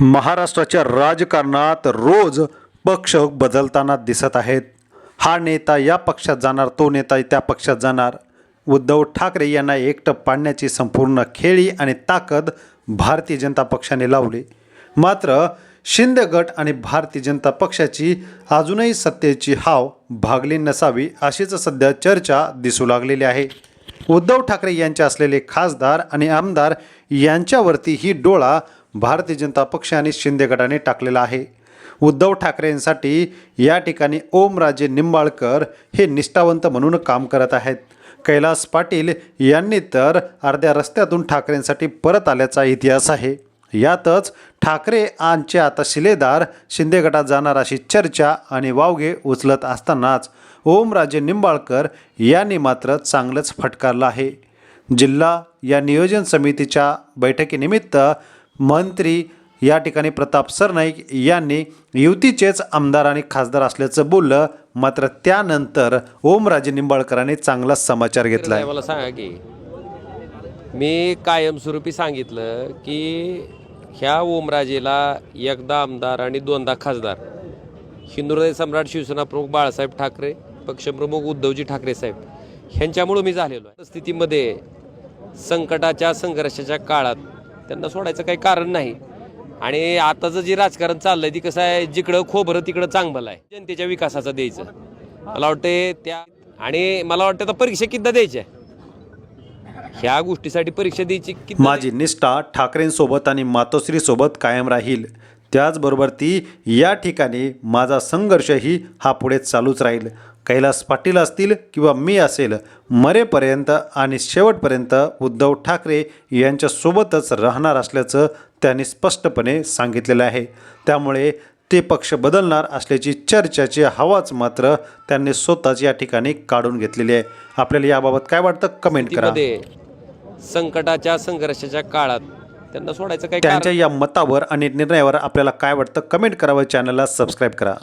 महाराष्ट्राच्या राजकारणात रोज पक्ष बदलताना दिसत आहेत. हा नेता या पक्षात जाणार तो नेता त्या पक्षात जाणार. उद्धव ठाकरे यांना एकटं पाडण्याची संपूर्ण खेळी आणि ताकद भारतीय जनता पक्षाने लावली. मात्र शिंदे गट आणि भारतीय जनता पक्षाची अजूनही सत्तेची हाव भागली नसावी अशीच सध्या चर्चा दिसू लागलेली आहे. उद्धव ठाकरे यांचे असलेले खासदार आणि आमदार यांच्यावरती ही डोळा भारतीय जनता पक्ष आणि शिंदे गटाने टाकलेला आहे. उद्धव ठाकरेंसाठी या ठिकाणी ओमराजे निंबाळकर हे निष्ठावंत म्हणून काम करत आहेत. कैलास पाटील यांनी तर अर्ध्या रस्त्यातून ठाकरेंसाठी परत आल्याचा इतिहास आहे. यातच ठाकरे यांचे आता शिलेदार शिंदे गटात जाणार अशी चर्चा आणि वावगे उचलत असतानाच ओमराजे निंबाळकर यांनी मात्र चांगलंच फटकारलं आहे. जिल्हा या नियोजन समितीच्या बैठकीनिमित्त मंत्री या ठिकाणी प्रताप सरनाईक यांनी युतीचेच आमदार आणि खासदार असल्याचं बोललं मात्र त्यानंतर ओमराजे निंबाळकरांनी चांगला समाचार घेतला मला सांगा की मी कायमस्वरूपी सांगितलं की ह्या ओमराजेला एकदा आमदार आणि दोनदा खासदार हिंदुहृदय सम्राट शिवसेना प्रमुख बाळासाहेब ठाकरे पक्षप्रमुख उद्धवजी ठाकरे साहेब ह्यांच्यामुळं मी झालेलो आहे. स्थितीमध्ये संकटाच्या संघर्षाच्या काळात त्यांना सोडायचं काही कारण नाही. आणि आताचं जे राजकारण चाललंय ती कसं आहे जिकडं खोबरं तिकडं चांगलं आहे. जनतेच्या विकासाचं द्यायचं. मला वाटते त्या आणि मला वाटतं आता परीक्षा किती द्यायच्या? ह्या गोष्टीसाठी परीक्षा द्यायची माझी निष्ठा ठाकरेंसोबत आणि मातोश्रीसोबत कायम राहील. त्याचबरोबर ती या ठिकाणी माझा संघर्षही हा पुढे चालूच राहील. कैलास पाटील असतील किंवा मी असेल मरेपर्यंत आणि शेवटपर्यंत उद्धव ठाकरे यांच्यासोबतच राहणार असल्याचं त्यांनी स्पष्टपणे सांगितलेलं आहे. त्यामुळे ते पक्ष बदलणार असल्याची चर्चाची हवाच मात्र त्यांनी स्वतःच या ठिकाणी काढून घेतलेली आहे. आपल्याला याबाबत काय वाटतं? कमेंट करा. संकटाच्या संघर्षाच्या काळात त्यांना सोडायचं कारण? त्यांच्या या मतावर आणि निर्णयावर आपल्याला काय वाटतं? कमेंट करावं. चॅनलला सबस्क्राईब करा.